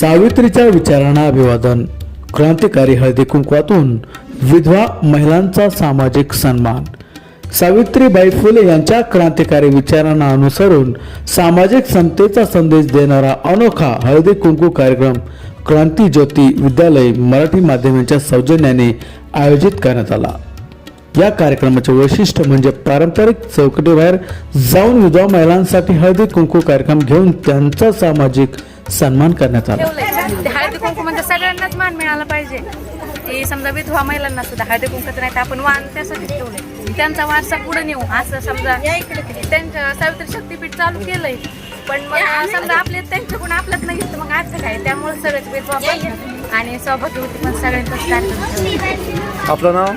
सावित्रीच्या विचारांना अभिवादन. क्रांतिकारी हळदी कुंकवातून विधवा महिलांचा सामाजिक सन्मान. सावित्रीबाई फुले यांच्या क्रांतिकारी विचारांना अनुसरून सामाजिक समतेचा संदेश देणारा अनोखा हळदी कुंकू कार्यक्रम क्रांती ज्योती विद्यालय मराठी माध्यमांच्या सौजन्याने आयोजित करण्यात आला. या कार्यक्रमाचे वैशिष्ट्य म्हणजे पारंपरिक चौकटीबाहेर जाऊन विधवा महिलांसाठी हळदी कुंकू कार्यक्रम घेऊन त्यांचा सामाजिक सन्मान करण्यात आला. हळदी कुंकू म्हणजे सगळ्यांनाच मान मिळाला पाहिजे. की समजा विधवा महिलांना सुद्धा. हळदी कुंकूचं नाही तर आपण वाण त्यासाठी ठेवलंय. त्यांचा वारसा पुढे नेऊ असं समजा त्यांच्या सावित्री शक्तीपीठ चालू केलंय. पण मग समजा आपले त्यांच्याकडून आपल्यात नाही तर मग आज काय? त्यामुळे सगळेच विधवा आणि सौभाग्य होती पण ठेवलाय. आपलं नाव?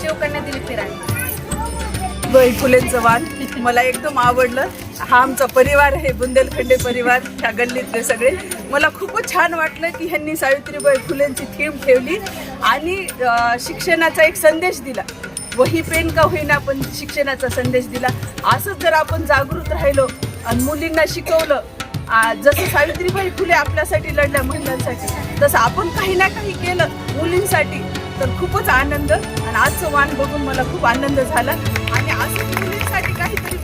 शिवकन्या दिलीप फिराणी बाई फुलेंचं वाण मला एकदम आवडलं. हा आमचा परिवार आहे बुंदेलखंडे परिवार ह्या गल्लीतले सगळे. मला खूपच छान वाटलं की ह्यांनी सावित्रीबाई फुलेंची थीम ठेवली आणि शिक्षणाचा एक संदेश दिला. वही पेन का होईना पण शिक्षणाचा संदेश दिला. असंच जर आपण जागृत राहिलो आणि मुलींना शिकवलं जसं सावित्रीबाई फुले आपल्यासाठी लढल्या महिलांसाठी तसं आपण काही ना काही केलं मुलींसाठी तर खूपच आनंद. आणि आजचं वाण बघून मला खूप आनंद झाला. आणि असं मुलींसाठी काहीतरी